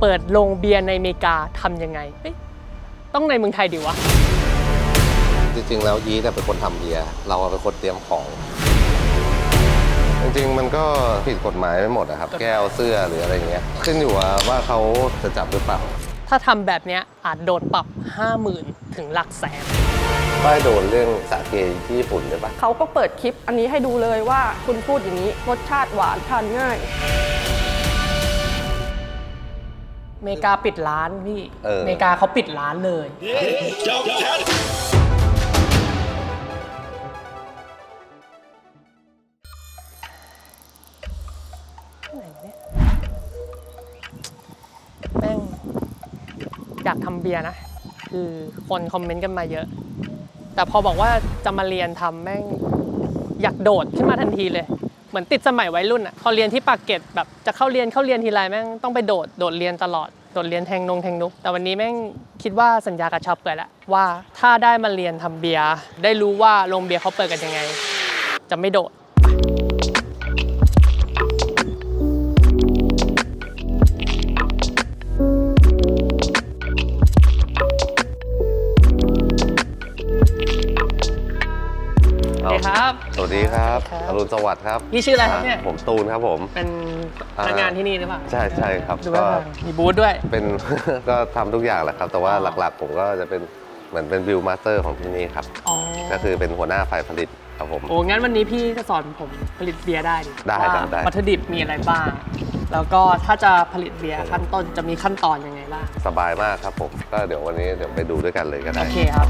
เปิดโรงเบียร์ในอเมริกาทำยังไงเฮ้ยต้องในเมืองไทยดิวะ จริงๆ แล้วยีสต์เป็นคนทำเบียร์เราเป็นคนเตรียมของ จริงๆ มันก็ผิดกฎหมายไปหมดนะครับ แก้วเสื้อหรืออะไรเงี้ย ขึ้นอยู่ว่าว่าเขาจะจับหรือเปล่า ถ้าทำแบบเนี้ยอาจโดนปรับ 50,000 ถึงหลักแสน ป้ายโดนเรื่องสาเกที่ญี่ปุ่นใช่ปะเขาก็เปิดคลิปอันนี้ให้ดูเลยว่าคุณพูดอย่างนี้รสชาติหวานทานง่ายอ เมริกาปิดร้านพี่เอออเมริกาเขาปิดร้านเลย ไหนเนี่ยแม่งอยากทำเบียร์นะ คือคนคอมเมนต์กันมาเยอะ แต่พอบอกว่าจะมาเรียนทำแม่ง อยากโดดขึ้นมาทันทีเลยเห มือนติดสมัยวัยรุ่นอะพอเรียนที่ปากเกร็ดแบบจะเข้าเรียนเข้าเรียนทีไรแม่งต้องไปโดดโดดเรียนตลอดโดดเรียนแทงนงแทงนุก แต่วันนี้แม่งคิดว่าสัญญากับชอบเปิดแล้วว่าถ้าได้มาเรียนทำเบียร์ได้รู้ว่าโรงเบียร์เขาเปิดกันยังไง จะไม่โดด วัสดีครับครับอรุณสวัสดิ์ครับพี่ชื่ออะไรครับเนี่ยผมตูนครับผม เป็นพนักงานที่นี่หรือเปล่าใช่ใช่ครับดูก็ว่ามีบูธด้วย เป็นก็ทำทุกอย่างแหละครับ แต่ว่าอ๋อหลักๆ ผมก็จะเป็นเหมือนเป็นบิวมาสเตอร์ของที่นี่ครับอ๋อก็คือเป็นหัวหน้าฝ่ายผลิตครับผมโอ้งั้นวันนี้พี่จะสอนผมผลิตเบียร์ได้ดิได้ว่าครับได้วัตถุดิบมีอะไรบ้าง แล้วก็ถ้าจะผลิตเบียร์ขั้นต้นจะมีขั้นตอนยังไงบ้างสบายมากครับผม ก็เดี๋ยววันนี้เดี๋ยวไปดูด้วยกันเลยก็ได้โอเคครับ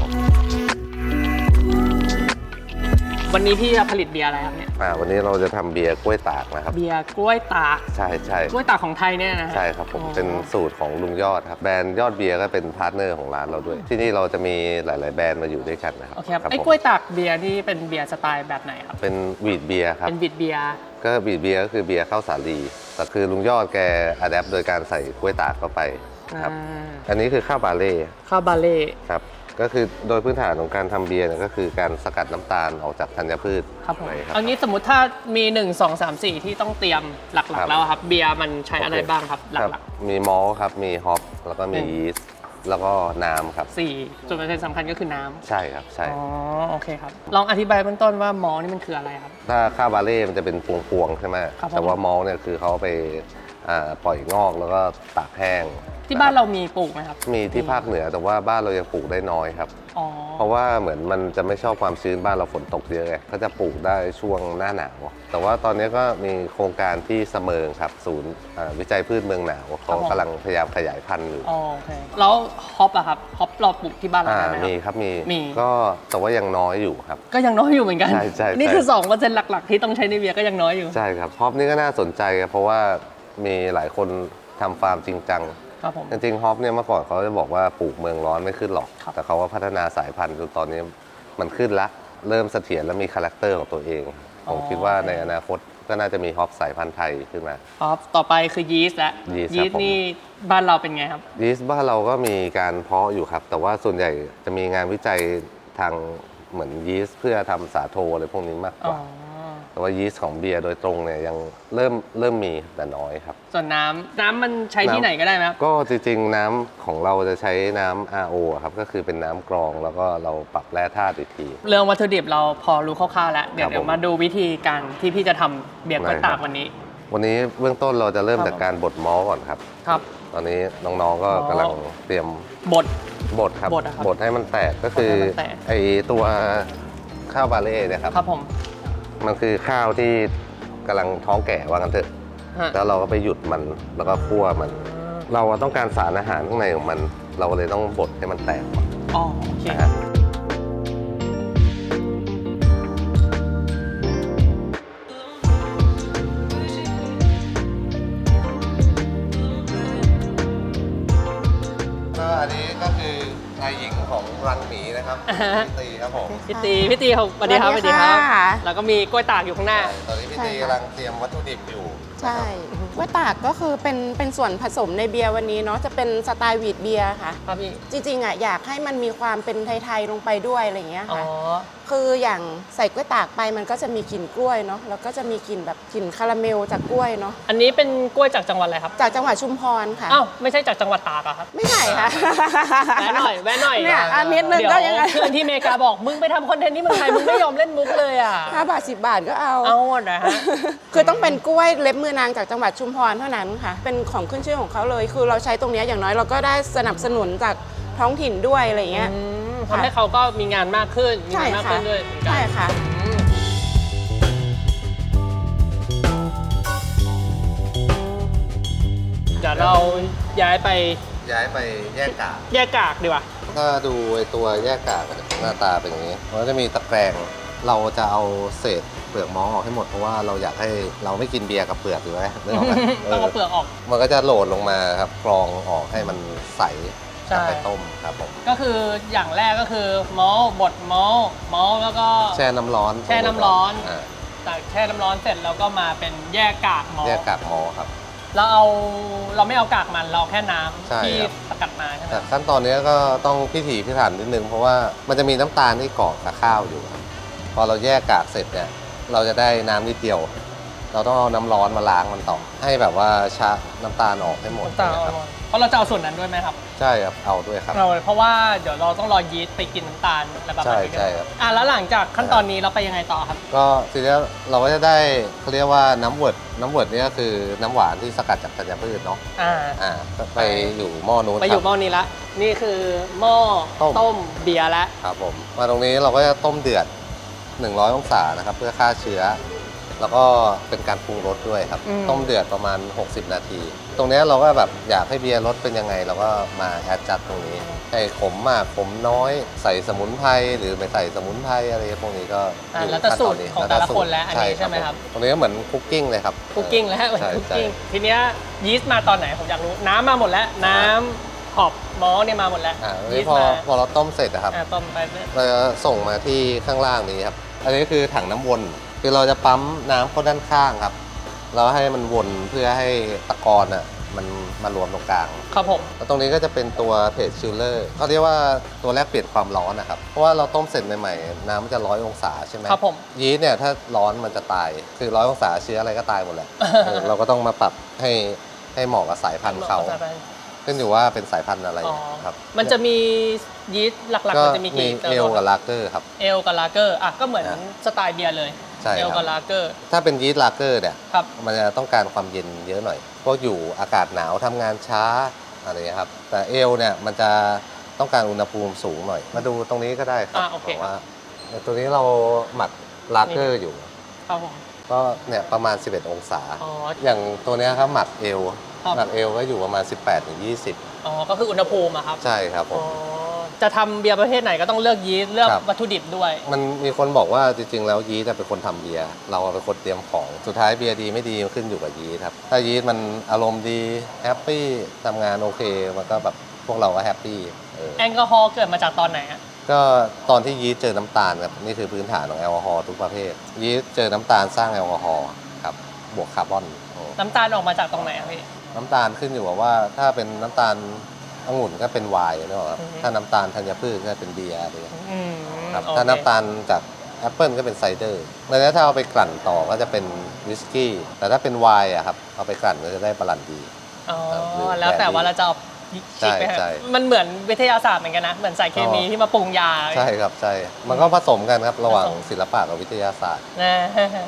วันนี้พี่จะผลิตเบียร์อะไรครับเนี่ย อ่าวันนี้เราจะทำเบียร์กล้วยตากนะครับ เบียร์กล้วยตากใช่ใช่กล้วยตากของไทยเนี่ยนะฮะ ใช่ครับผมอ๋อ เป็นสูตรของลุงยอดครับแบรนด์ยอดเบียร์ก็เป็นพาร์ทเนอร์ของร้านเราด้วย ที่นี่เราจะมีหลาย ๆ แบรนด์มาอยู่ด้วยกันนะครับโอเคครับครับไอ้ผมกล้วยตากเบียร์นี่เป็นเบียร์สไตล์แบบไหนครับ เป็นวีดเบียร์ครับ เป็นบิดเบียร์ ก็วีดเบียร์ก็คือเบียร์ข้าวสาลีแต่คือลุงยอดแกอัดแอปโดยการใส่กล้วยตากเข้าไปครับ อ่า อันนี้คือข้าวบาเล่ข้าวบาเล่ครับ ก็คือโดยพื้นฐานของการทำเบียร์เนี่ยก็คือการสกัดน้ำตาลออกจากธัญพืชครับผมไปครับเอางี้สมมติถ้ามี 1 2 3 4 ที่ต้องเตรียมหลัก ครัๆ บ แล้วครับ เบียร์มันใช้อะไรบ้างครับหครับลัก มีมอลต์ครับ มีฮอปแล้วก็มีอืม ยีสต์แล้วก็น้ำครับๆสี่ส่วนประเด็นสำคัญก็คือน้ำใช่ครับใช่ อ๋อโอเคครับ ลองอธิบายเบื้องต้นว่ามอนี่มันคืออะไรครับ ถ้าข้าวบาเล่มันจะเป็นพวงๆใช่ไหมครับผม แต่ว่ามอลต์เนี่ยคือเขาไป อ่าปล่อยงอกแล้วก็ตากแห้งที่บ้านเรามีปลูกไหมครับ มีที่ภาคเหนือแต่ว่าบ้านเรายังปลูกได้น้อยครับ อ๋อ เพราะว่าเหมือนมันจะไม่ชอบความชื้นบ้านเราฝนตกเยอะไงก็จะปลูกได้ช่วงหน้าหนาว แต่ว่าตอนนี้ก็มีโครงการที่เสมิงครับ ศูนย์อ่าวิจัยพืชเมืองหนาวเขากำลังพยายามขยายพันธุ์อยู่ อ๋อโอเค แล้วฮอปอะครับฮอปเราปลูกที่บ้านเราอ่า ได้ไหมมีครับ ครับ มี มี ก็แต่ว่ายังน้อยอยู่ครับ ก็ยังน้อยอยู่เหมือนกัน ใช่ใช่นี่ใช่คือ2เปอร์เซ็นต์หลักๆ ที่ต้องใช้ในเบียร์ก็ยังน้อยอยู่ ใช่ครับฮอปนี่ก็น่าสนใจครับเพราะว่า มีหลายคนทำฟาร์มจริงจัง ครับผม จริงๆฮอปเนี่ยเมื่อก่อนเขาจะบอกว่าปลูกเมืองร้อนไม่ขึ้นหรอก ครับ แต่เขาก็พัฒนาสายพันธุ์จนตอนนี้มันขึ้นละ เริ่มเสถียรและมีคาแรคเตอร์ของตัวเอง ผมคิดว่าในอนาคตก็น่าจะมีฮอปสายพันธุ์ไทยขึ้นมาฮอปต่อไปคือยีสต์และยีสต์ยีครับสต์นี่บ้านเราเป็นไงครับ ยีสต์บ้านเราก็มีการเพาะอยู่ครับ แต่ว่าส่วนใหญ่จะมีงานวิจัยทางเหมือนยีสต์เพื่อทำสาโทอะไรพวกนี้มากกอ๋อ ว่า แต่ว่ายีสต์ของเบียร์โดยตรงเนี่ยยังเริ่มเริ่มมีแต่น้อยครับ ส่วนน้ำน้ำมันใช้ที่น้ำไหนก็ได้ไหมครับก็จริงๆน้ำของเราจะใช้น้ำ RO อะครับก็คือเป็นน้ำกรองแล้วก็เราปรับแร่ธาตุอีกที เรื่องวัตถุดิบเราพอรู้คร่าวๆแล้ว เดี๋ยวครับเดี๋ยวผมมาดูวิธีการที่พี่จะทำเบียร์กล้วยได้ครับ ตากวันนี้ วันนี้เบื้องต้นเราจะเริ่มครับจากการบดมอลก่อนครับ ครับ ตอนนี้น้องๆก็อ๋อกำลังเตรียมบด บดครับบดอะครับบดให้มันแตกก็คือ บดให้มันแตก ไอตัวข้าวบาเล่เนะครับ ครับผม มันคือข้าวที่กำลังท้องแก่ว่ากันเถอะ ฮะแล้วเราก็ไปหยุดมันแล้วก็คั่วมัน เราอะต้องการสารอาหารข้างในของมัน เราก็เลยต้องบดให้มันแตกก่อนอ๋อโอเค นะฮะ ฮะพี่ตีครับผมพี่ตีพี่ตีครับสวัสดีครับสวัสดีค่ะแล้วก็มีกล้วยตากอยู่ข้างหน้า ตอนนี้พี่ตีใช่ค่ะกำลังเตรียมวัตถุดิบอยู่ใช่กล้วยตากก็คือเป็นเป็นส่วนผสมในเบียร์วันนี้เนาะจะเป็นสไตล์วีดเบียร์ค่ะ ครับพี่ จริงๆอะอยากให้มันมีความเป็นไทยๆลงไปด้วยอะไรอย่างเงี้ยอ๋อ ค่ะ คืออย่างใส่กล้วยตากไปมันก็จะมีกลิ่นกล้วยเนาะแล้วก็จะมีกลิ่นแบบกลิ่นคาราเมลจากกล้วยเนาะอันนี้เป็นกล้วยจากจังหวัดอะไรครับ จากจังหวัดชุมพรค่ะ อ้าว ไม่ใช่จากจังหวัดตากอะครับ ไม่ใช่ค่ะแวะหน่อย แวะหน่อยเนี่ยอันนิดนึงเดี๋ยวก็ยังไงเพื่อนที่อเมริกาบอก มึงไปทำคอนเทนต์ที่เมืองไทย มึงไม่ยอมเล่นมุกเลยอะ ห้าบาทสิบาทก็เอา เอาหมดนะฮะ คือต้องเป็นกล้วยเล็บมือนางจากจังหวัดชุมพรเท่านั้นค่ะ เป็นของขึ้นชื่อของเขาเลย คือเราใช้ตรงเนี้ยอย่างน้อยเราก็ได้สนับสนุนจากท้องถิ่นด้วยอะไรอย่างเงี้ยอืมทำให้เขาก็มีงานมากขึ้น มีใช่งานมากค่ะขึ้นด้วยเหมือนกัใช่ค่ะ อืมเดี๋ยวเราย้ายไปย้ายไปแยกกากแยกกากดีกว่า ถ้าดูไอตัวแยกกากเนี่ยหน้าตาเป็นอย่างนี้มันก็จะมีตะแกรง เราจะเอาเศษเปลือกมอสออกให้หมดเพราะว่าเราอยากให้เราไม่กินเบียร์กับเปลือกหรือไหมนึกออกไหมต้องเอาเปลือกออก มันก็จะโหลดลงมาครับกรองออกให้มันใสใช่กลับไปต้มครับผมก็คืออย่างแรกก็คือมอลบดมอลมอลแล้วก็ แช่น้ำร้อนแช่น้ำร้อนาจากแช่น้ำร้อนเสร็จแล้วก็มาเป็นแยกกากมอลแยกกากมอครับ เราเอาเราไม่เอากากมันเราเอาแค่น้ใช่ำที่ครับ สกัดมาใช่ไหมแต่ขั้นตอนนี้ก็ต้องพิถีพิถันนิดนึงเพราะว่ามันจะมีน้ำตาลที่เกาะกับข้าวอยู่ครับพ อเราแยกกากเสร็จเนี่ยเราจะได้น้ำนิดเดียว เราต้องเอาน้ำร้อนมาล้างมันต่อ ให้แบบว่าชะน้ำตาลออกให้หมดน้ำตาลนะครับเพราะเราจะเอาส่วนนั้นด้วยไหมครับ ใช่ครับเอาด้วยครับ เราเพราะว่าเดี๋ยวเราต้องรอยีสต์ไปกินน้ำตาลอะไรประมาณนี้ใช่ใช่ครับ อะแล้วหลังจากขั้นตอนนี้เราไปยังไงต่อครับ ก็ทีนี้เราก็จะได้เขาเรียกว่าน้ำเวิร์ดน้ำเวิร์ดนี่ก็คือน้ำหวานที่สกัดจากธัญพืชเนาะอ่า อ่าก็ไปอยู่หม้อนู้นไปอยู่หครับม้อนี้ละ นี่คือหม้อต้มต้ม เบียร์ละ ครับผมมาตรงนี้เราก็จะต้มเดือด 100 องศานะครับ เพื่อฆ่าเชื้อ แล้วก็เป็นการปรุงรสด้วยครับ อืม ต้มเดือดประมาณ 60 นาที ตรงเนี้ยเราก็แบบอยากให้เบียร์รสเป็นยังไง เราก็มาแอดจัดตรงนี้ให้ขมมากขมน้อยใส่สมุนไพรหรือไม่ใส่สมุนไพรอะไรพวกนี้ก็อ่าอยู่แล้วแต่ขั้นสูตตนรนี้ของล้วแต่ละสูคนแล้วอันนี้ใช่ไหมครับตรงนี้ก็เหมือนคุกกิ้งเลยครับคุกกิ้งแล้วใช่คุกใช่ กิ้งทีเนี้ยยีสต์มาตอนไหนผมอยากรู้ น้ำมาหมดแล้ว น้ำหอบมอลเนี่ยมาหมดแล้วอ่าอันยีนี้สพต์อมาพอเราต้มเสร็จนะครับ อ่าต้มไปเรื่อยเราจะส่งมาที่ข้างล่างนี้ครับ อันนี้คือถังน้ำวนคือเราจะปั๊มน้ำเข้าด้านข้างครับ เราให้มันวนเพื่อให้ตะกอนอะมันมารวมตรงกลาง ครับผม แล้วตรงนี้ก็จะเป็นตัวเพจชิลเลอร์เขาเรียกว่าตัวแรกเปลี่ยนความร้อนนะครับ เพราะว่าเราต้มเสร็จใหม่ๆ น้ำมันจะร้อยองศาใช่ไหมครับผม ยีสต์เนี่ยถ้าร้อนมันจะตาย คือร้อยองศาเชื้ออะไรก็ตายหมดแหละเออเราก็ต้องมาปรับให้ให้เหมาะกับสายพันธุ์เขา ขึ้นอยู่ว่าเป็นสายพันธุ์อะไรอ๋อครับมันจะมียีสต์หลักๆก็มันจะมีมีกี่ตัวเอลกับลากเกอร์ครับเอลกับลาเกอร์อะก็เหมือนอะสไตล์เบียร์เลยใช่เอลคกัรับบลาเกอร์ถ้าเป็นยีสต์ลากเกอร์เนี่ยครับมันจะต้องการความเย็นเยอะหน่อยพวกอยู่อากาศหนาวทำงานช้าอะไรอย่างเงี้ยครับแต่เอลเนี่ยมันจะต้องการอุณหภูมิสูงหน่อย มาดูตรงนี้ก็ได้ครัอ่าโอเคบอกว่าตัวนี้เราหมักลากเกอร์อยู่ครับผมก็เนี่ยประมาณ 11 องศาอ๋ออย่างตัวเนี้ยครับหมักเอล ครับหมักเอลก็อยู่ประมาณ 18ถึง20 อ๋อ ก็คืออุณหภูมิอะครับใช่ครับผอ๋อม จะทำเบียร์ประเภทไหนก็ต้องเลือกยีสต์เลือกครับ วัตถุดิบด้วย มันมีคนบอกว่าจริงๆ แล้วยีสต์เป็นคนทำเบียร์เราเป็นคนเตรียมของสุดท้ายเบียร์ดีไม่ดีมันขึ้นอยู่กับยีสต์ครับ ถ้ายีสต์มันอารมณ์ดีแฮปปี้ทำงานโอเค มันก็แบบพวกเราก็แฮปปี้เออแอลกอฮอล์เกิดมาจากตอนไหนอะก็ตอนที่ยีสต์เจอน้ำตาลครับนี่คือพื้นฐานของแอลกอฮอล์ทุกประเภท ยีสต์เจอน้ำตาลสร้างแอลกอฮอล์ครับบวกคาร์บอนโอ้น้ำตาลออกมาจากตรงไหนอะพี่ น้ำตาลขึ้นอยู่กับว่า ถ้าเป็นน้ำตาลองุ่นก็เป็นไวน์นะครับอือฮึถ้าน้ำตาลธัญพืชก็เป็นเบียร์อะไรอย่างเงี้ยอืมครับโอเคถ้าน้ำตาลจากแอปเปิลก็เป็นไซเดอร์แล้วถ้าเอาไปกลั่นต่อก็จะเป็นวิสกี้ แต่ถ้าเป็นไวน์อะครับ เอาไปกลั่นก็จะได้บรันดีอ๋อหรือแล้วแต่แบบนี้ว่าเราจะเอา ใช่ฉีดไปให้ใช่ มันเหมือนวิทยาศาสตร์เหมือนกันนะ เหมือนใส่เคมีอ๋อที่มาปรุงยาใช่ครับใช่ มันก็ผสมกันครับระหว่างผสมศิลปะกับวิทยาศาสตร์ นะ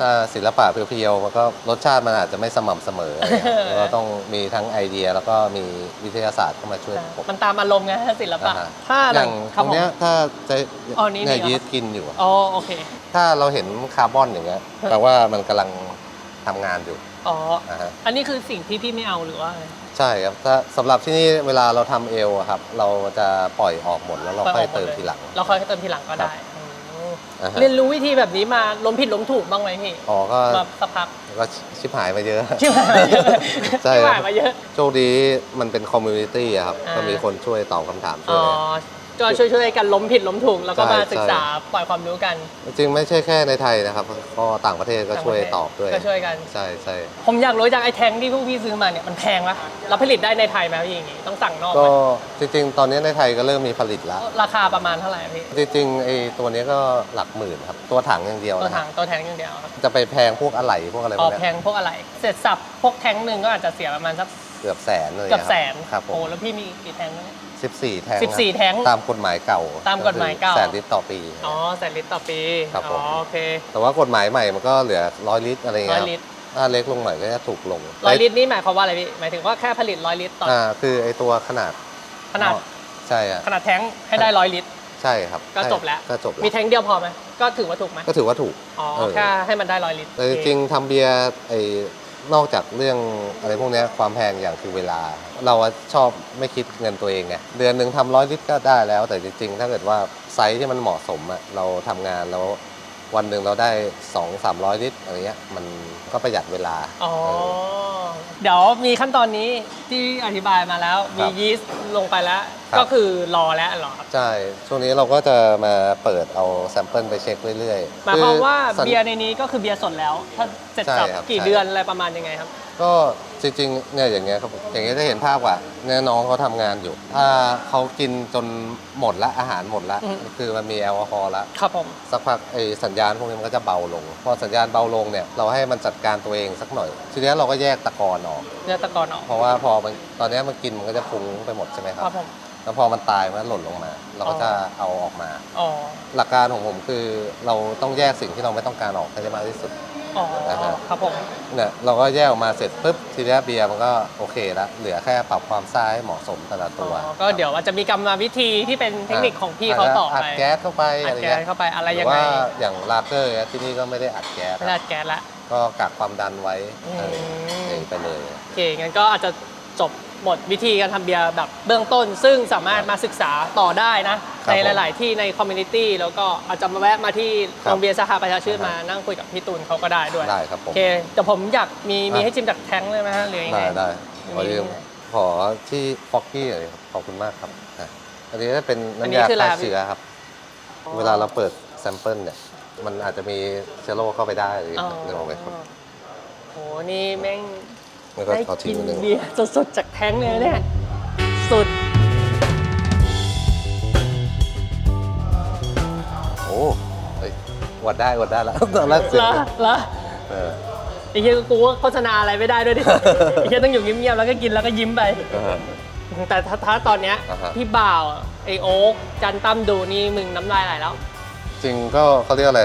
ถ้าศิลปะเพียวๆมันก็รสชาติมันอาจจะไม่สม่ำเสมออะไรเงี้ยเออเราต้องมีทั้งไอเดียแล้วก็มีวิทยาศาสตร์เข้ามาช่วยประกบ มันตามอารมณ์ไงศิลปะอ่าฮะ ถ้าอย่างคตรับรงเนี้ยผมถ้าจะอ๋อนี่เนี่ยนี่เหรอ ยีสต์กินอยู่อะอ๋อโอเค ถ้าเราเห็นคาร์บอนอย่างเงี้ยแปลว่ามันกำลังทำงานอยู่ อ๋อนะฮะ อันนี้คือสิ่งที่พี่ไม่เอาหรือว่าอะไร ใช่ครับถ้าสำหรับที่นี่เวลาเราทำเอลอะครับ เราจะปล่อยออกหมดแล้วเราค่อยเติมทีหลัง เราค่อยเติมทีหลังก็ได้อืมอ่าฮะ เรียนรู้วิธีแบบนี้มาล้มผิดล้มถูกบ้างไหมพี่อ๋อก็มาสักพักก็ชิบหายมาเยอะชิบหายมาเยอะใช่ชิบครับหายมาเยอะ โชคดีมันเป็นคอมมูนิตี้อะครับ อ่า ก็มีคนช่วยตอบคำถามช่วอ๋ยอ ก็ช่วยๆกันล้มผิดล้มถูกแล้วก็ใช่มาศึกใช่ษาปล่อยความรู้กัน จริงๆไม่ใช่แค่ในไทยนะครับ ก็ต่างประเทศก็ช่วยตอบด้วย ก็ช่วยกัน ใช่ใช่ผมอยากรู้จากไอ้แทงที่พวกพี่ซื้อมาเนี่ยมันแพงปะเราผลิตได้ในไทยไหมพี่อย่างงี้ต้องสั่งนอกไหก็มจริง ๆ ตอนนี้ในไทยก็เริ่มมีผลิตแล้ว ราคาประมาณเท่าไหร่พี่ จริงๆไอ้ตัวนี้ก็หลักหมื่นครับ ตัวถังอย่างเดียวตัวนะคถัรับงตัวแทงอย่างเดียวครับจะไปแพงพวกอะไหล่พวกอะไรพอ๋วอกเนี้ยแพงพวกอะไรเสร็จสับพวกแทงหนึ่งก็อาจจะเสียประมาณสักเกือบแสนเลยเกือบแสนครับผโอ้มแล้วพี่มีกี่แทงนะเนี่ย สิบสี่แทง14 แทงตามกฎหมายเก่าตามกฎหมายเก่าแสนลิตรต่อปี อ๋อแสนลิตรต่อปีครับผม อ๋อโอเค แต่ว่ากฎหมายใหม่มันก็เหลือร้อยลิตรอะไรเงี้ยร้อยลิตร ถ้าเล็กลงหน่อยก็จะถูกลงร้อยลิตรนี่หมายความว่าอะไรพี่ หมายถึงว่าแค่ผลิตร้อยลิตรต่อออ่าคือไอ้ตัวขนาดขนาดใช่อะขนาดแทงให้ได้ร้อยลิตร ใช่ครับก็จบแล้ว ก็จบแล้วมีแทงเดียวพอไหมก็ถือว่าถูกไหมก็ถือว่าถูก อ๋อเออ แค่ให้มันได้ร้อยลิตรแต่จริงๆทำเบียร์ไอ้ นอกจากเรื่องอะไรพวกนี้ความแพงอย่างคือเวลา เราชอบไม่คิดเงินตัวเองไงเดือนหนึ่งทำร้อยลิตรก็ได้แล้ว แต่จริงๆ ถ้าเกิดว่าไซส์ที่มันเหมาะสมอะเราทำงานแล้ว วันหนึ่งเราได้ 2 3 0 0 ลิตรอะไรเงี้ยมันก็ประหยัดเวลาอ๋อ เออ เดี๋ยวมีขั้นตอนนี้ที่อธิบายมาแล้ว มีครับยีสต์ลงไปแล้ว ครับ ก็คือรอแล้วเหรอครับ ใช่ ช่วงนี้เราก็จะมาเปิดเอาแซมเปิลไปเช็คเรื่อยๆหมายความว่าสัญ เบียร์ในนี้ก็คือเบียร์สดแล้ว ถ้าเสร็จสับใช่ครับกี่ใช่ เดือนอะไรประมาณยังไงครับ ก็ จริงๆเนี่ยอย่างเงี้ยครับอย่างเงี้ยจะเห็นภาพว่าเนี่ยน้องเขาทำงานอยู่ ถ้าเขากินจนหมดละอาหารหมดละอืม คือมันมีแอลกอฮอล์ละครับผม สักพักไอ้สัญญาณพวกนี้มันก็จะเบาลง พอสัญญาณเบาลงเนี่ยเราให้มันจัดการตัวเองสักหน่อย ทีเนี้ยเราก็แยกตะกอนออกเนื้อตะกอนออกเพราะว่าพอมันตอนเนี้ยมันกินมันก็จะฟุ้งไปหมดใช่ไหมคครับรับผม แล้วพอมันตายมันหล่นลงมา เราก็จะเอาออกมา อ๋อ หลักการของผมคือเราต้องแยกสิ่งที่เราไม่ต้องการออกให้ได้มากที่สุด อ๋อนะฮะครับผมเนี่ยเราก็แยกออกมาเสร็จปุ๊บทีนี้เบียร์มันก็โอเคละเหลือแค่ปรับความซ่าให้เหมาะสมแต่ละตัวอ๋อก็เดี๋ยวมันจะมีกรรมวิธีที่เป็นเทคนิคของพี่เขาต่ออัดไปแก๊สเข้าไปอัอะดไรแก๊เงี้สยเข้าไปอะไรหรืยังอไงว่าอย่างลาเกอร์เนี่ยที่นี่ก็ไม่ได้อัดแก๊สไม่ได้อัดแก๊สละก็กักความดันไว้อืมเออเองไปเลยโอเคงั้นก็อาจจะจบ หมดวิธีการทำเบียร์แบบเบื้องต้น ซึ่งสามารถมาศึกษาต่อได้นะ ครับในผมหลาย ๆ ที่ในคอมมูนิตี้แล้วก็อาจจะมาแวะมาที่ครับโรงเบียร์สาขาประชาชื่นอ่ามาฮะนั่งคุยกับพี่ตูนเขาก็ได้ด้วยได้ครับผโอมเคแต่ผมอยากมีมีอะ ให้จิมจากแท้งเลยไหมฮะหรือยังไง ได้ได้มีขอยืมมีขอที่ฟอกกี้เลยครับขอบคุณมากครับอะอันนี้จะเป็นอันนี้น้ำยาคืออะไรฆ่าครับ เชื้อครับ เวลาเราเปิดแซมเปิลเนี่ย มันอาจจะมีเชื้อโรคเข้าไปได้หรืออ๋อเรื่องอะไรครับ โหนี่แม่ง แล้วก็ได้ขอทิ้กิงนไว้หนึ่งเบียร์สดๆจากแท้งเลยนะเนี่ยสุด โอ้เฮ้ยวัดได้วัดได้แล้ว ตอนแรกเสียงละละเออ ไอ้เหี้ยกูว่าโฆษณาอะไรไม่ได้ด้วยดิ ไอ้เหี้ยต้องอยู่เงียบๆแล้วก็กินแล้วก็ยิ้มไปเออแต่ถ้าถ้าตอนเนี้ยอ่าฮะ พี่บ่าวไอโอ๊กจันตั้มดูนี่มึงน้ำลายไหลแล้ว จริงก็เขาเรียกอะไร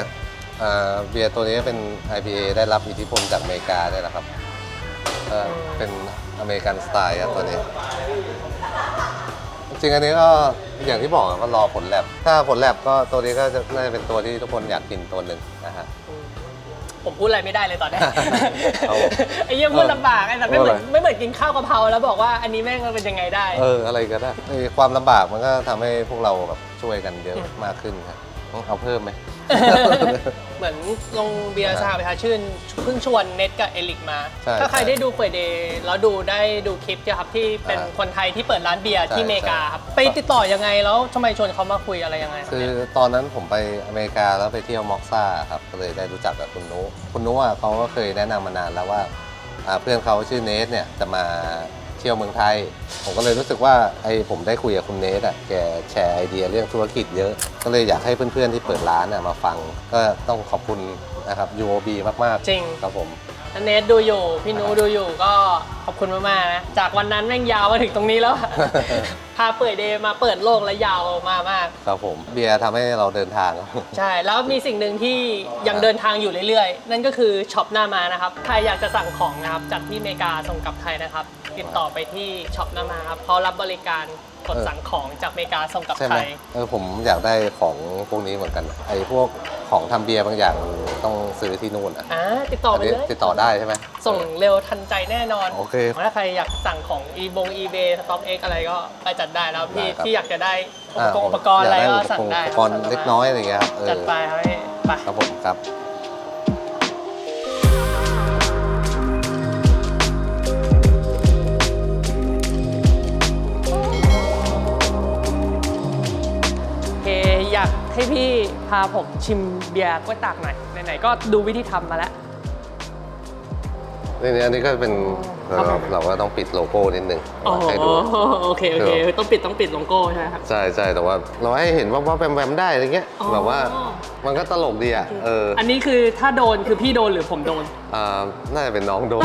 อ่าเบียร์ตัวนี้เป็น IPA ได้รับอิทธิพลจากอเมริกาด้วยนะครับ เอ่อเป็นอเมริกันสไตล์ครับตัวนี้ จริงอันนี้ก็อย่างที่บอกอะก็รอผลแลบ ถ้าผลแลบก็ตัวนี้ก็จะน่าจะเป็นตัวที่ทุกคนอยากกินตัวหนึ่งนะฮะ ผมพูดอะไรไม่ได้เลยตอนเนี้ยครับผมไอ้เหี้ยพูดลำบากไอ้แต่ไม่เหมือนเออไม่เหมือนกินข้าวกะเพราแล้วบอกว่าอันนี้แม่งมันเป็นยังไงได้ เอออะไรก็ได้ไอ้ความลำบากมันก็ทำให้พวกเราแบบช่วยกันเยอะอืมมากขึ้นครับต้องเอาเพิ่มไหม เหมือนลงเบียร์สหประชาชื่นเพิ่งชวนเน็ตกับเอลิกมา ใช่ถ้าใครใช่ได้ดูเฟยเดย์แล้วดูได้ดูคลิปที่ครับที่เป็นอ่าคนไทยที่เปิดร้านเบียร์ใช่ที่อเมริกาใช่ครับไปติดต่อยังไงแล้วทำไมชวนเขามาคุยอะไรยังไงรับคือเนี่ย ตอนนั้นผมไปอเมริกาแล้วไปเที่ยวม็อกซ่าครับก็เลยได้รู้จักกับคุณนุคุณนุอะเขาก็เคยแนะนำมานานแล้วว่าอ่าเพื่อนเขาชื่อเนทเนี่ยจะมาเที่ยวเมืองไทย ผมก็เลยรู้สึกว่าไอ้ผมได้คุยกับคุณเนทอะแกแชร์ไอเดียเรื่องธุรกิจเยอะ ก็เลยอยากให้เพื่อนๆที่เปิดร้านน่ะมาฟัง ก็ต้องขอบคุณนะครับ UOB มากๆจริง ครับผมถ้าเนทดูอยู่ พี่นูดูอยู่ก็ขอบคุณมากๆนะ จากวันนั้นแม่งยาวมาถึงตรงนี้แล้ว พาเปิดเดย์มาเปิดโลกและยาวมามาก ครับผม เบียร์ทำให้เราเดินทางครับใช่ แล้วมีสิ่งหนึ่งที่ยังเดินทางอยู่เรื่อยๆ นั่นก็คือช็อปหน้ามานะครับ ใครอยากจะสั่งของนะครับจากที่อเมริกาส่งกลับไทยนะครับ ติดต่อไปที่ช็อปหน้ามาครับเขารับบริการกดเออสั่งของจากอเมริกาส่งกลับใช่ไหไทมย เออผมอยากได้ของพวกนี้เหมือนกันไอ้พวกของทำเบียร์บางอย่างต้องซื้อที่นู่นอะอ่าติดต่อไปนนี้เลยติดต่อได้ใช่ไหม ส่งเร็วทันใจแน่นอนโอเคถ้าใครอยากสั่งของ e บง eBay Stock X อะไรก็ไปจัดได้แล้วพี่ได้ครับ ที่อยากจะได้อุปอ่ากรณ์อุปกรณ์อะไรยาก็ด้สั่งได้อุปกรณ์เล็กน้อยอะไรอย่างเงี้ยครับเออจัดไปครับพี่ไป ครับผมครับ ให้พี่พาผมชิมเบียร์กล้วยตากหน่อยไหนๆก็ดูวิธีทำมาแล้ว นี่อันนี้ก็เป็นครับเราผมเราก็ต้องปิดโลโก้นิดนึงอ๋อให้ดูโอเคโอเคต้องปิดต้องปิดโลโก้ใช่ไหมครับใช่ใช่แต่ว่าเราให้เห็นว่าว่าแวมแวมได้อะไรเงี้ยอ๋อแบบว่ามันก็ตลกดีอะเอออันนี้คือถ้าโดนคือพี่โดนหรือผมโดนอ่าน่าจะเป็นน้องโดน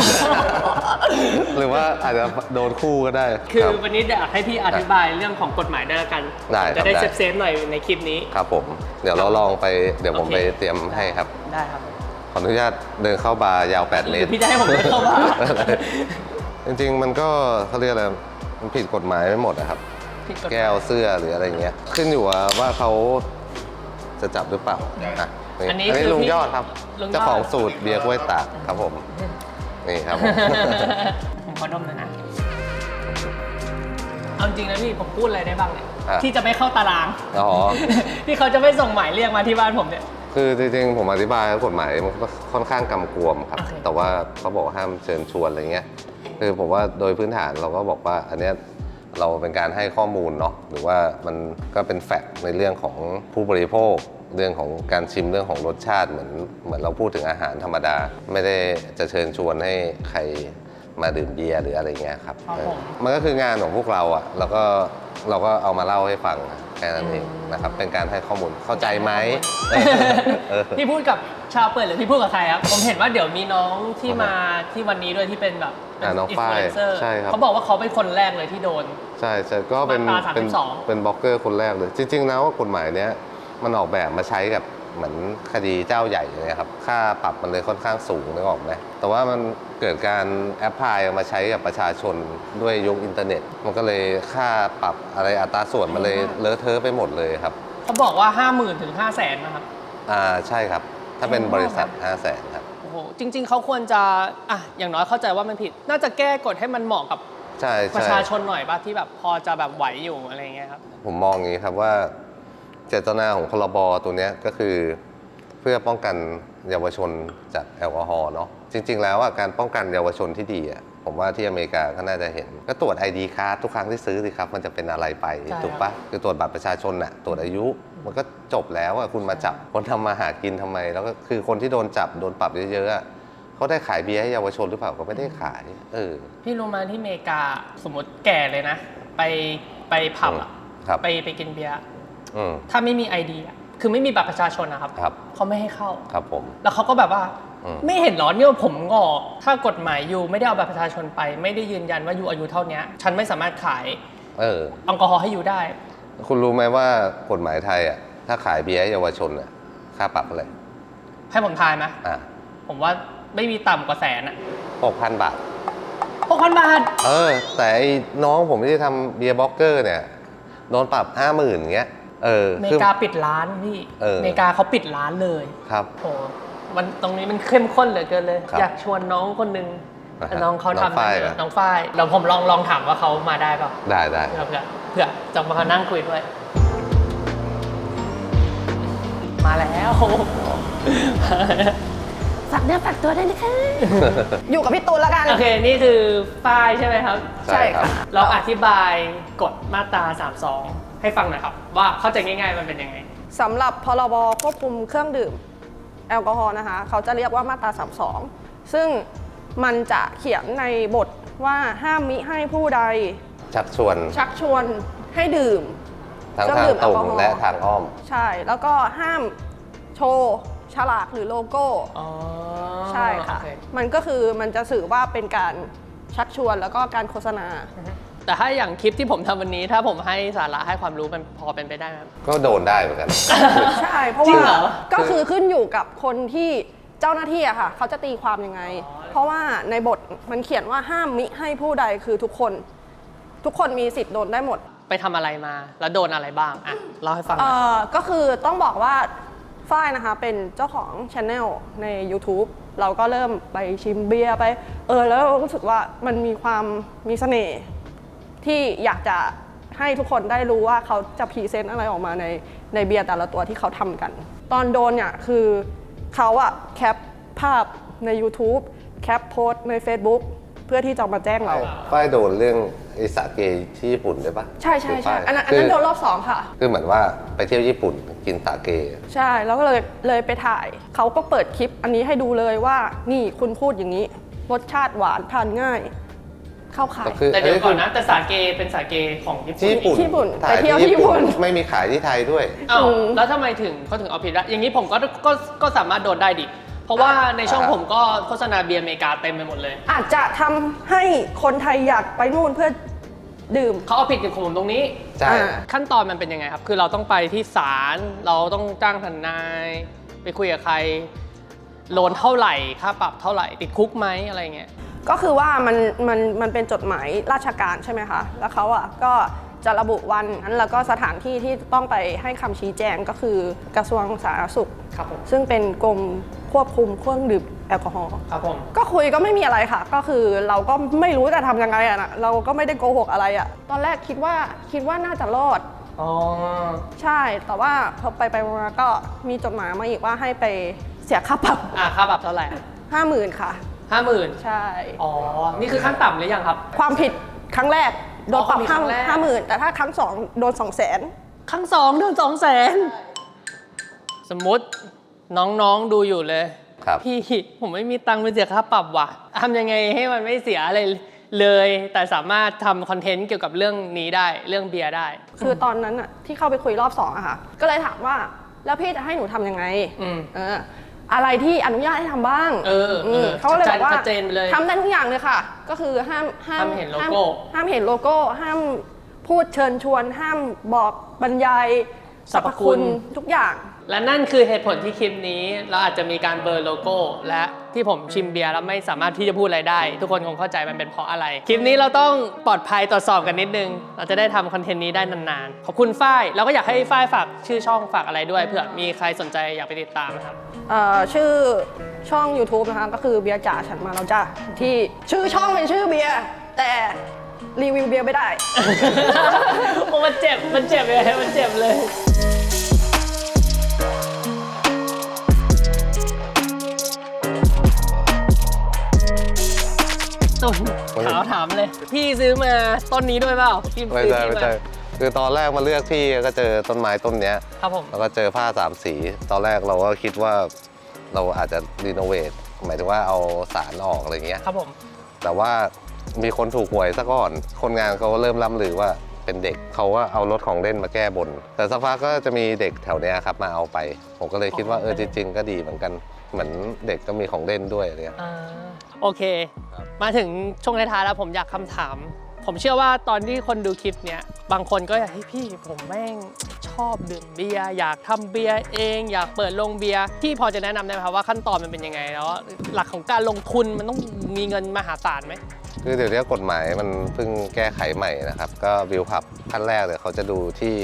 หรือว่าอาจจะโดนคู่ก็ได้ คือรับวันนี้เดี๋ยวให้พี่อธิบายเรื่องของกฎหมายได้วยละกันได้ครับจะได้ได้เซฟเซฟๆหน่อยในคลิปนี้ครับผมเดี๋ยวเราลองไปเดี๋ยวผมโอเคไปเตรียมให้ครับได้ครับ ขออนุญาตเดินเข้าบาร์ยาว 8เมหรืตอรพี่จะให้ผมเดินเข้ามาจริง ๆ มันก็เขาเรียกอะไรมันผิดกฎหมายไม่หมดนะครับ ผิดกฎหมาย แก้วเสื้อหรืออะไรเงี้ย ขึ้นอยู่ว่าว่าเขาจะจับหรือเปล่าอะอันนี้อันนี้คือลุงพี่ยอดครับลุงยอด เจ้าของสูตรเบียร์กล้วยตากครับผม นี่ครับผม ผมขอดมหน่อยนะ เอาจริงนะพี่ผมพูดอะไรได้บ้างเนี่ย อะ ที่จะไม่เข้าตาราง อ๋อ ที่เขาจะไม่ส่งหมายเรียกมาที่บ้านผมเนี่ย คือจริงๆผมอธิบายว่ากฎหมายมันก็ค่อนข้างกำกวมครับ โอเค แต่ว่าเขาบอกห้ามเชิญชวนอะไรเงี้ยคือผมว่าโดยพื้นฐานเราก็บอกว่าอันเนี้ยเราเป็นการให้ข้อมูลเนาะหรือว่ามันก็เป็นแฟกต์ในเรื่องของผู้บริโภค เรื่องของการชิมเรื่องของรสชาติเหมือนเหมือนเราพูดถึงอาหารธรรมดา ไม่ได้จะเชิญชวนให้ใครมาดื่มเบียร์หรืออะไรเงี้ยครับครับเออผมมันก็คืองานของพวกเราอะแล้วก็เราก็เอามาเล่าให้ฟัง แค่นั้นเองนะครับเป็นการให้ข้อมูลเข้าใจไหมเออ พี่พูดกับชาวเปิดหรือพี่พูดกับใครครับ ผมเห็นว่าเดี๋ยวมีน้องที่มาที่วันนี้ด้วยที่เป็นแบบเป็นอ่าน้องอินฝ้าฟยลูเอนเซอร์ใช่ครับ เขาบอกว่าเขาเป็นคนแรกเลยที่โดน ใช่ใช่ก็เป็นมาตราเป็น32 เป็นบล็อกเกอร์คนแรกเลย จริง ๆ แล้วกฎหมายเนี้ยมันออกแบบมาใช้กับเหมือนคดีเจ้าใหญ่เลยครับ ค่าปรับมันเลยค่อนข้างสูงนึกออกไหมแต่ว่ามัน เกิดการแอพพลายเอามาใช้กับประชาชนด้วยยุคอินเทอร์เน็ต มันก็เลยค่าปรับอะไรอัตราส่วนมันเลยเลอะเทอะไปหมดเลยครับ เขาบอกว่า 5 0,000 ถึง 5 0 0 0 0นนะครับ อ่าใช่ครับ ถ้าเป็นบริษัท 5 0 0แสนครับ โอ้โห จริง ๆ เขาควรจะ อะ อย่างน้อยเข้าใจว่ามันผิด น่าจะแก้กฎให้มันเหมาะกับใช่ประใช่ชาชนหน่อยป่ะที่แบบพอจะแบบไหวอยู่อะไรอย่างเงี้ยครับ ผมมองอย่างนี้ครับว่า เจตนาของพรบตัวเนี้ยก็คือ เพื่อป้องกันเยาวชนจากแอลกอฮอล์เนาะ จริง ๆ แล้วอะการป้องกันเยาวชนที่ดีอะผมว่าที่อเมริกาก็น่าจะเห็น ก็ตรวจ ID คาร์ดทุกครั้งที่ซื้อสิครับ มันจะเป็นอะไรไป ใช่ถูกปะคือตรวจบัตรประชาชนน่ะตรวจอายุ มันก็จบแล้วอะคุณมาจับคนทำมาหากินทำไม แล้วก็คือคนที่โดนจับโดนปรับเยอะๆอะเขาได้ขายเบียร์ให้เยาวชนหรือเปล่าก็ไม่ได้ขาย เออ พี่รู้มาที่อเมริกาสมมติแก่เลยนะ ไปไปผับอะครับ ไปไปกินเบียร์อืมถ้าไม่มี ID อะคือไม่มีบัตรประชาชนนะครับครับเขาไม่ให้เข้า ครับผม แล้วเขาก็แบบว่าอืม ไม่เห็นเหรอเนี่ยผมงอกถ้ากฎหมายอยู่ไม่ได้เอาบัตรประชาชนไป ไม่ได้ยืนยันว่าอยู่อายุเท่าเนี้ยฉันไม่สามารถขายเออแอลกอฮอล์ให้อยู่ได้ คุณรู้ไหมว่ากฎหมายไทยอะถ้าขายเบียร์ให้เยาวชนอะค่าปรับอะไรให้ผมทายไหมอะผมว่าไม่มีต่ำกว่าแสนอะหกพันบาทหกพันบาท เออ แต่ไอ้น้องผมที่ทำเบียร์บล็อกเกอร์เนี่ยโดนปรับห้าหมื่นเงี้ยเอออเมคือริกาปิดร้านพี่เอออเมริกาเขาปิดร้านเลยครับโห มันตรงนี้มันเข้มข้นเหลือเกินเลย ครับอยากชวนน้องคนหนึงอ่าฮะน้องเขาน้องทำฝ้ายได้เหรอ น้องฝ้ายเดี๋ยวผมลองลองถามว่าเขามาได้เปล่า ได้ได้ เผื่อเผื่อเผื่อจะมานั่งคุยด้วย มาแล้วฝากเนื้อฝากตัวด้วยนะคะ อยู่กับพี่ตูนแล้วกัน โอเค นี่คือฝ้ายใช่ไหมครับ ใช่ครับ เราอธิบายกฎมาตรา 32 ให้ฟังหน่อยครับ ว่าเข้าใจง่ายๆมันเป็นยังไง สำหรับพรบควบคุมเครื่องดื่ม แอลกอฮอล์นะคะ เขาจะเรียกว่ามาตรา 32 ซึ่งมันจะเขียนในบทว่าห้ามมิให้ผู้ใด ชักชวน ชักชวนให้ดื่มทั้งเครื่องทางดื่มตรงแอลกอฮอล์และทางอ้อม ใช่ แล้วก็ห้ามโชว์ฉลากหรือโลโก้อ๋อใช่ค่ะโอเมันก็คือมันจะสื่อว่าเป็นการชักชวนแล้วก็การโฆษณา แต่ถ้าอย่างคลิปที่ผมทำวันนี้ ถ้าผมให้สาระให้ความรู้มันพอเป็นไปได้ไหมครับก็โดนได้เหมือนกัน ใช่เพราะจริงว่าเหรอ ก็คือขึ้นอยู่กับคนที่เจ้าหน้าที่อะค่ะ เขาจะตีความยังไงอ๋อเพราะว่าในบทมันเขียนว่าห้ามมิให้ผู้ใดคือทุกคน ทุกคนมีสิทธิ์โดนได้หมด ไปทำอะไรมา แล้วโดนอะไรบ้างอะเล่าให้ฟังหเอ่น่อยอก็คือต้องบอกว่าฝ้ายนะคะเป็นเจ้าของช anel ใน YouTube เราก็เริ่มไปชิมเบียร์ไป เออ แล้วรู้สึกว่ามันมีความมีเสน่ห์ ที่อยากจะให้ทุกคนได้รู้ว่าเขาจะพรีเซนต์อะไรออกมาในในเบียร์แต่ละตัวที่เขาทำกัน ตอนโดนเนี่ยคือเขาอะแคปภาพใน YouTube แคปโพสต์ใน Facebook พพื่อที่จะมาแจ้งเรา ป้ายโดนเรื่องไอสาเกที่ญี่ปุ่นด้วยปะใช่ใช่ใช่หรืป้ายอันนั้นอันนั้นโดนรอบสองค่ะ คือเหมือนว่าไปเที่ยวญี่ปุ่นกินสาเก ใช่แล้วก็เลยเลยไปถ่าย เขาก็เปิดคลิปอันนี้ให้ดูเลยว่านี่คุณพูดอย่างนี้ รสชาติหวานทานง่าย เข้าขาย ก็คือแต่เดี๋ยวก่อนนะ แต่สาเกเป็นสาเกของญี่ที่ปุ่นญี่ปุ่นญี่ปุ่นถ่ายไปเที่ยวที่ญี่ปุ่น ไม่มีขายที่ไทยด้วย อ้าวอืมแล้วทำไมถึงเขาถึงเอาผิดได้อย่างนี้ผมก็ก็ก็สามารถโดนได้ดิ เพราะว่าในช่องอ่าผมก็โฆษณาเบียร์อเมริกาเต็มไปหมดเลย อาจจะทำให้คนไทยอยากไปนู่นเพื่อดื่ม เขาเอาผิดกับผมตรงนี้ ใช่ อ่า ขั้นตอนมันเป็นยังไงครับ คือเราต้องไปที่ศาล เราต้องจ้างทนาย ไปคุยกับใคร โลนเท่าไหร่ ค่าปรับเท่าไหร่ ติดคุกไหมอะไรเงี้ย ก็คือว่ามันมันมันเป็นจดหมายราชการใช่ไหมคะ แล้วเขาอะก็จะระบุวันนั้นแล้วก็สถานที่ที่ต้องไปให้คำชี้แจงก็คือกระทรวงสาธารณสุข ครับผม ซึ่งเป็นกรมควบคุมเครื่องดื่มแอลกอฮอล์ ครับผม ก็คุยก็ไม่มีอะไรค่ะ ก็คือเราก็ไม่รู้จะทำยังไงอะนะเราก็ไม่ได้โกหกอะไรอะตอนแรกคิดว่าคิดว่าน่าจะรอด อ๋อ ใช่ แต่ว่าพอไปไปมาๆก็มีจดหมายมาอีกว่าให้ไป เสียค่าปรับอ่าค่าปรับเท่าไหร่ห้าหมื่นค่ะ ห้าหมื่นใช่ อ๋อ นี่คือขั้นต่ำหรือยังครับ ความผิดครั้งแรก โดนปรับอ๋อความผิดคห้ารั้งแรก ห้าหมื่นแต่ถ้าครั้งสองโดนสองแสน ครั้งสองเดือนสองแสนสมมติน้องๆดูอยู่เลย ครับ พี่ผมไม่มีตังค์ไปเสียค่าปรับว่ะทำยังไงให้มันไม่เสียอะไรเลย แต่สามารถทำคอนเทนต์เกี่ยวกับเรื่องนี้ได้เรื่องเบียร์ได้ คือตอนนั้นอะที่เข้าไปคุยรอบสองอะค่ะ ก็เลยถามว่า แล้วพี่จะให้หนูทำยังไง อืม เออ อะไรที่อนุญาตให้ทำบ้างเออเออมเขาก็เลยบอกว่าชัดเจนไปเลยทำได้ทุกอย่างเลยค่ะ ก็คือห้ามห้ามห้ามเห็นโลโก้ ห้ามเห็นโลโก้ ห้ามพูดเชิญชวน ห้ามบอกบรรยายสรรพคุณทุกอย่างและนั่นคือเหตุผลที่คลิปนี้เราอาจจะมีการเบลอร์โลโก้ และที่ผมชิมเบียร์แล้วไม่สามารถที่จะพูดอะไรได้ ทุกคนคงเข้าใจมันเป็นเพราะอะไร คลิปนี้เราต้องปลอดภัยตรวจสอบกันนิดนึง เราจะได้ทำคอนเทนต์นี้ได้นานๆ ขอบคุณฝ้ายเราก็อยากให้ฝ้ายฝากชื่อช่องฝากอะไรด้วยเผื่อมีใครสนใจอยากไปติดตามนะครับ เอ่อชื่อช่อง YouTube นะคะก็คือเบียร์จ๋าฉันมาแล้วจ้าที่ชื่อช่องเป็นชื่อเบียร์แต่รีวิวเบียร์ไม่ได้ โอ้มันเจ็บมันเจ็บเลยมันเจ็บเลย ต้นถามถามเลย พี่ซื้อมาต้นนี้ด้วยเปล่าพี่ไม่ซื้อใช่พี่ไม่ใช่คือตอนแรกมาเลือกที่ก็เจอต้นไม้ต้นเนี้ย ครับผม แล้วก็เจอผ้าสามสี ตอนแรกเราก็คิดว่าเราอาจจะรีโนเวทหมายถึงว่าเอาสารออกอะไรเงี้ย ครับผม แต่ว่ามีคนถูกหวยซะก่อน คนงานเขาก็เริ่มล่ำลือว่าเป็นเด็กเขาก็เอารถของเล่นมาแก้บน แต่สักพักก็จะมีเด็กแถวเนี้ยครับมาเอาไป ผมก็เลยคิดว่าเออจริงๆก็ดีเหมือนกัน เหมือนเด็กก็มีของเล่นด้วยอะไรเงี้ย อ่า โอเคมาถึงช่วงท้ายๆแล้วผมอยากคำถาม ผมเชื่อว่าตอนที่คนดูคลิปเนี้ยบางคนก็อยากให้พี่ผมแม่งชอบดื่มเบียร์อยากทำเบียร์เอง อยากเปิดโรงเบียร์พี่พอจะแนะนำได้ไหมครับว่าขั้นตอนมันเป็นยังไงแล้ว หลักของการลงทุนมันต้องมีเงินมหาศาลไหม คือเดี๋ยวนี้กฎหมายมันเพิ่งแก้ไขใหม่นะครับ ก็บิลพับขั้นแรกเลยเขาจะดูที่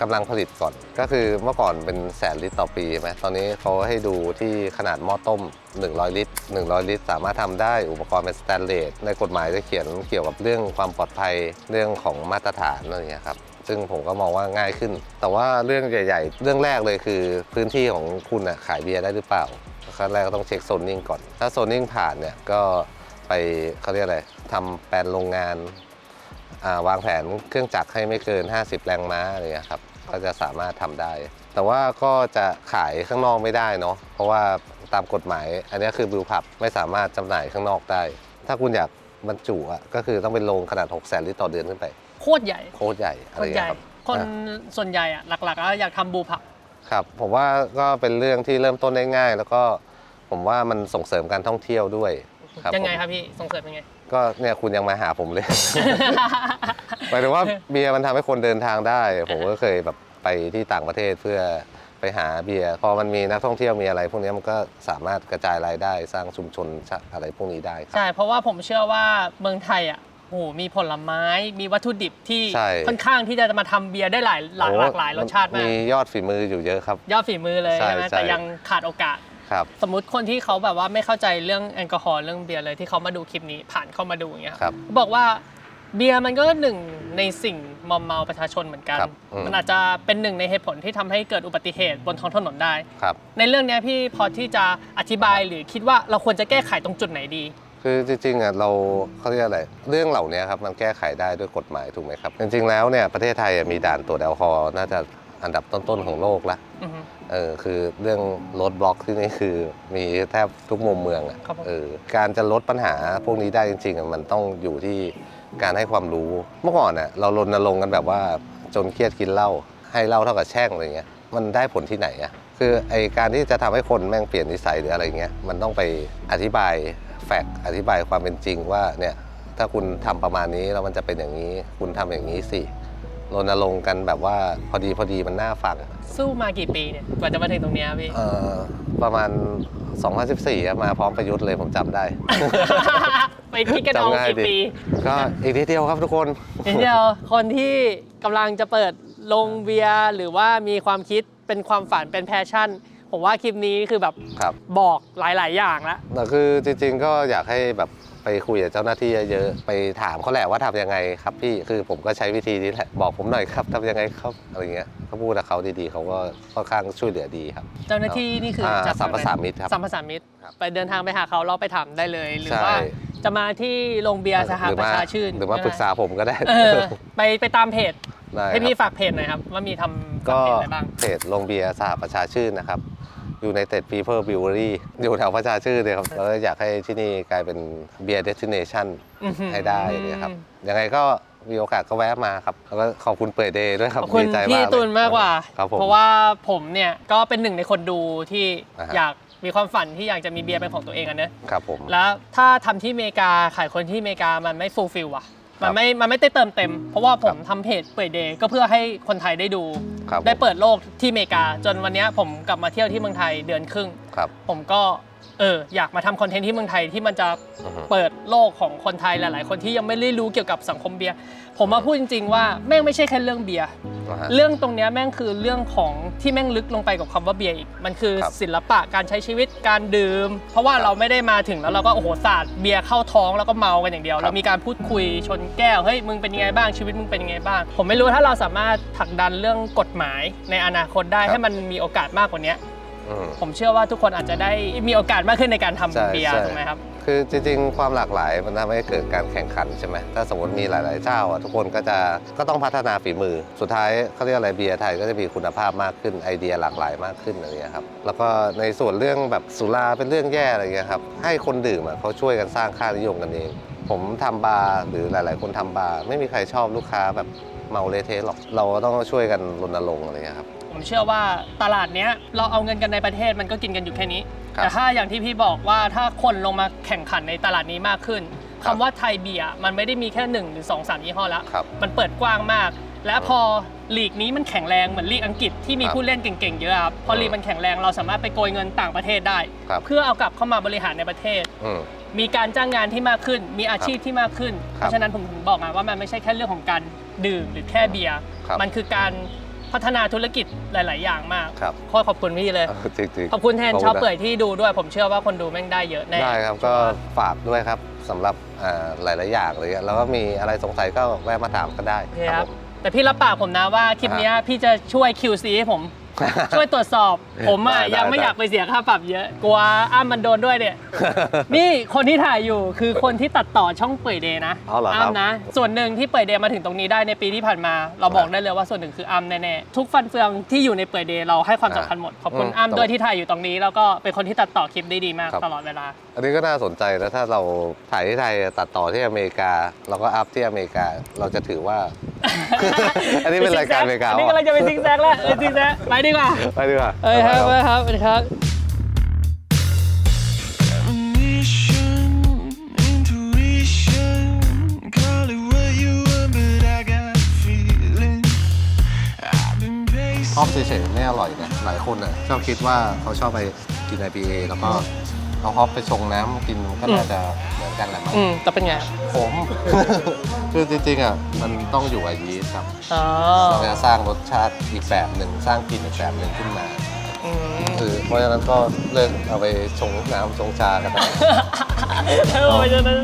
กำลังผลิตก่อน ก็คือเมื่อก่อนเป็นแสนลิตรต่อปีใช่ไหมตอนนี้เขาให้ดูที่ขนาดหม้อต้ม 100 ลิตร 100 ลิตร สามารถทำได้อุปกรณ์เป็นสแตนเลสในกฎหมายจะเขียนเกี่ยวกับเรื่องความปลอดภัยเรื่องของมาตรฐานอะไรอย่างเงี้ครับซึ่งผมก็มองว่าง่ายขึ้น แต่ว่าเรื่องใหญ่ ๆ เรื่องแรกเลยคือพื้นที่ของคุณน่ะขายเบียร์ได้หรือเปล่าขั้นแรกก็ต้องเช็คโซนนิ่งก่อน ถ้าโซนนิ่งผ่านเนี่ยก็ไปเขาเรียกอะไรทำแปลนโรงงาน วางแผนเครื่องจักรให้ไม่เกิน 50 แรงม้าอะไรเงี้ยครับก็จะสามารถทำได้ แต่ว่าก็จะขายข้างนอกไม่ได้เนาะเพราะว่าตามกฎหมาย อันนี้คือบิวพับไม่สามารถจำหน่ายข้างนอกได้ ถ้าคุณอยากบรรจุอะก็คือต้องเป็นโรงขนาด6แสนลิตรต่อเดือนขึ้นไป โคตรใหญ่ โคตรใหญ่อะโคไรตรใหเงี้ญ่ยครับคนอะส่วนใหญ่อะหลักๆก็อยากทำบูผับครับผมว่าก็เป็นเรื่องที่เริ่มต้นได้ง่าย แล้วก็ผมว่ามันส่งเสริมการท่องเที่ยวด้วยครับยังไงผมครับพี่ส่งเสริมยังไง ก็เนี่ยคุณยังมาหาผมเลย หมายถึงว่าเบียร์มันทำให้คนเดินทางได้ ผมก็เคยแบบไปที่ต่างประเทศเพื่อไปหาเบียร์พอมันมีนักท่องเที่ยวมีอะไร พวกนี้มันก็สามารถกระจายรายได้สร้างชุมชนอะไรพวกนี้ได้ครับ ใช่ เพราะว่าผมเชื่อว่าเมืองไทยอะโหมีผลไม้มีวัตถุดิบที่ใช่ ค่อนข้างที่จะมาทำเบียร์ได้หลายหลากโอ้หลากหลายรสชาติมาก มียอดฝีมืออยู่เยอะครับ ยอดฝีมือเลยใช่ใช่ไหมใช่ แต่ยังขาดโอกาส ครับ สมมุติคนที่เขาแบบว่าไม่เข้าใจเรื่องแอลกอฮอล์เรื่องเบียร์เลยที่เขามาดูคลิปนี้ผ่านเข้ามาดูอย่างเงี้ยครับเขาบอกว่าเบียร์มันก็หนึ่งในสิ่งมอมเมาประชาชนเหมือนกัน ครับอืม มันอาจจะเป็นหนึ่งในเหตุผลที่ทำให้เกิดอุบัติเหตุบนท้องถนนได้ ครับ ในเรื่องเนี้ยพี่พอที่จะอธิบายหรือคิดว่าเราควรจะแก้ไขตรงจุดไหนดี คือจริงๆอะเราเขาเรียกอะไร เรื่องเหล่านี้ครับมันแก้ไขได้ด้วยกฎหมายถูกไหมครับ จริงๆแล้วเนี่ยประเทศไทยอะมีด่านตรวจแอลกอฮอล์น่าจะอันดับต้นๆของโลกละ อือฮึ เออคือเรื่องรถบล็อกที่นี่คือมีแทบทุกมุมเมืองอะครับผม เออการจะลดปัญหาพวกนี้ได้จริงๆอะมันต้องอยู่ที่การให้ความรู้ เมื่อก่อนอะเรารณรงค์กันแบบว่าจนเครียดกินเหล้าให้เหล้าเท่ากับแช่งอะไรเงี้ยมันได้ผลที่ไหนอะคือไอการที่จะทำให้คนแม่งเปลี่ยนนิสัยหรืออะไรเงี้ยมันต้องไปอธิบายแฟกต์อธิบายความเป็นจริงว่าเนี่ยถ้าคุณทำประมาณนี้แล้วมันจะเป็นอย่างนี้ คุณทำอย่างนี้สิ รณรงค์กันแบบว่าพอดีพอดีมันน่าฟังสู้มากี่ปีเนี่ยกว่าจะมาถึงตรงเนี้ยพี่ เอ่อประมาณ 2014อะมาพร้อมประยุทธ์เลยผมจำได้ ไปที่กระดองจำง่ายกี่ดิปีก็อีกนิดเดียวครับทุกคนนิดเดียวคนที่กำลังจะเปิดลงเบียร์หรือว่ามีความคิดเป็นความฝันเป็นแพชชั่น ผมว่าคลิปนี้คือแบบครับ บอกหลาย ๆ อย่างแล้วแต่คือจริงๆก็อยากให้แบบ ไปคุยกับเจ้าหน้าที่เยอะๆไปถามเขาแหละว่าทำยังไงครับพี่คือผมก็ใช้วิธีนี้แหละบอกผมหน่อยครับทำยังไงครับอะไรเงี้ยเขาพูดกับเขาดีๆเขาก็ค่อนข้างช่วยเหลือดีครับ เจ้าหน้าที่นี่คืออาจะสัมภาษามิตรครับสัมภาษามิตรครับไปเดินทางไปหาเขาเราไปถามได้เลย หรือใช่ว่าจะมาที่โรงเบียร์สหหรือประมาชาชื่นหรือมาปรึกษาผมก็ได้เออไปไปตามเพจได้ให้คพี่รับฝากเพจหน่อยครับว่ามีทำก็เพจอะไรบ้างเพจโรงเบียร์สหประชาชื่นนะครับ United People Brewery อยู่แถวประชาชื่นเลยครับแล้วก็อยากให้ที่นี่กลายเป็นเบียร์เดสติเนชันอื้อหือให้ได้อย่างเงี้ยครับยังไงก็มีโอกาสก็แวะมาครับ แล้วก็ขอบคุณเปิดเดย์ด้วยครับขอบคุณดีใจพี่มากเลยตูนมากกว่าครับผมเพราะว่าผมเนี่ยก็เป็นหนึ่งในคนดูที่อ่าฮะอยากมีความฝันที่อยากจะมีเบียร์เป็นของตัวเองอะเนอะครับผมแล้วถ้าทำที่อเมริกาขายคนที่อเมริกามันไม่ฟูลฟิลอะ มันครับไม่มันไม่ได้เติมเต็ม เพราะว่าผมครับทำเพจเปิดเดย์ก็เพื่อให้คนไทยได้ดูครับได้เปิดโลกที่อเมริกา จนวันเนี้ยผมกลับมาเที่ยวที่เมืองไทยเดือนครึ่งครับผมก็ เอออยากมาทำคอนเทนต์ที่เมืองไทยที่มันจะอือฮึเปิดโลกของคนไทยหลาย ๆ คนที่ยังไม่ได้รู้เกี่ยวกับสังคมเบียร์ผมมาพูดจริง ๆ ว่าแม่งไม่ใช่แค่เรื่องเบียร์ นะฮะ เรื่องตรงเนี้ยแม่งคือเรื่องของที่แม่งลึกลงไปกับคำว่าเบียร์อีก มันคือครับศิลปะการใช้ชีวิตการดื่ม เพราะว่าครับเราไม่ได้มาถึงแล้วเราก็โอ้โหสาดเบียร์เข้าท้องแล้วก็เมากันอย่างเดียว ครับเรามีการพูดคุยชนแก้วเฮ้ยมึงเป็นยังไงบ้างชีวิตมึงเป็นยังไงบ้าง ผมไม่รู้ถ้าเราสามารถผลักดันเรื่องกฎหมายในอนาคตได้ครับ ให้มันมีโอกาสมากกว่าเนี้ย อืม ผมเชื่อว่าทุกคนอาจจะได้มีโอกาสมากขึ้นในการทำใช่เบียร์ใช่ ถูกไหมครับ คือจริงๆ ความหลากหลายมันทำให้เกิดการแข่งขันใช่ไหมถ้าสมมติมีหลายๆเจ้าอะทุกคนก็จะก็ต้องพัฒนาฝีมือ สุดท้ายเขาเรียกอะไรเบียร์ไทยก็จะมีคุณภาพมากขึ้นไอเดียหลากหลายมากขึ้นอะไรเงี้ยครับแล้วก็ในส่วนเรื่องแบบสุราเป็นเรื่องแย่อะไรเงี้ยครับให้คนดื่มอะเขาช่วยกันสร้างค่านิยมกันเอง ผมทำบาร์หรือหลาย ๆ คนทำบาร์ไม่มีใครชอบลูกค้าแบบเมาเละเทะหรอกเราก็ต้องช่วยกันรณรงค์อะไรเงี้ยครับ ผมเชื่อว่าตลาดเนี้ยเราเอาเงินกันในประเทศมันก็กินกันอยู่แค่นี้ ครับแต่ถ้าอย่างที่พี่บอกว่าถ้าคนลงมาแข่งขันในตลาดนี้มากขึ้นครัคำบว่าไทยเบียร์มันไม่ได้มีแค่1หรือ2 3ยี่ห้อแล้วครับมันเปิดกว้างมาก และพอลีกนี้มันแข็งแรงเหมือนลีกอังกฤษที่มีครับผู้เล่นเก่งๆเยอะครับพอลีกมันแข็งแรงเราสามารถไปโกยเงินต่างประเทศได้ ครับ เพื่อเอากลับเข้ามาบริหารในประเทศ อืม มีการจ้างงานที่มากขึ้น มีอาชีพที่มากขึ้น ครับเพราะฉะนั้นผมถึงบอกไงว่ามันไม่ใช่แค่เรื่องของการดื่มหรือแค่เบียร์ ครับมันคือการ พัฒนาธุรกิจหลาย ๆ อย่างมากครับ ขอขอบคุณพี่เลยเออจริงๆขอบคุณแทนขอบชาวนะเปื่อยที่ดูด้วย ผมเชื่อว่าคนดูแม่งได้เยอะแน่ได้ครับก็ฝากด้วยครับสำหรับอ่าหลาย ๆ อย่างเลยอะแล้วก็มีอะไรสงสัยก็แวะมาถามก็ได้โอเคครับผม แต่พี่รับปากผมนะว่าคลิปเนี้ยพี่จะช่วย QC ให้ผม ช่วยตรวจสอบ ผมอะได้ได้ยังไม่ได้ อยากไปเสียค่าปรับเยอะกลัวอ้ามันโดนด้วยเนี่ย นี่คนที่ถ่ายอยู่คือคนที่ตัดต่อช่องเปื่อยเดย์นะเอาเหรอครับ มนะ ส่วนหนึ่งที่เปื่อยเดย์มาถึงตรงนี้ได้ในปีที่ผ่านมา เราบอกได้เลยว่าส่วนหนึ่งคืออ้ำแน่ๆทุกฟันเฟืองที่อยู่ในเปื่อยเดย์เราให้ความสำคัญหมดขอบคุณอืมอ้ำด้วยที่ถ่ายอยู่ตรงนี้ แล้วก็เป็นคนที่ตัดต่อคลิปได้ดีมากครับ ตลอดเวลา อันนี้ก็น่าสนใจนะถ้าเราถ่ายที่ไทยตัดต่อที่อเมริกาแล้วก็อัพที่อเมริกา เราจะถือว่า อันนี้เป็นรายการอเมริกาอันนี้กำลังจะไปซิงแซกแล้วเออซิงแซกไปดีกว่าไปดีกว่าเอ้ยครับไปครับสวัสดีครับ Mission, intuition, call it what you want, but I got a feeling. I've been ฮอป pacing. เฉยๆไม่อร่อยนะหลายคนอะชอบคิดว่าเขาชอบไปกิน IPA แล้วก็ เอาฮอปไปชงน้ำกินก็น่าจะเหมือนกันแหละมั้งอืมแต่เป็นไงผม คือจริงๆอะมันต้องอยู่กับยีสต์ครับอ๋อเราจะสร้างรสชาติอีกแบบหนึ่งสร้างกลิ่นอีกแบบหนึ่งขึ้นมา อืมคือเพราะฉะนั้นก็เลิกเอาไปชงน้ำชงชากันไป เออเพราะฉะนั้น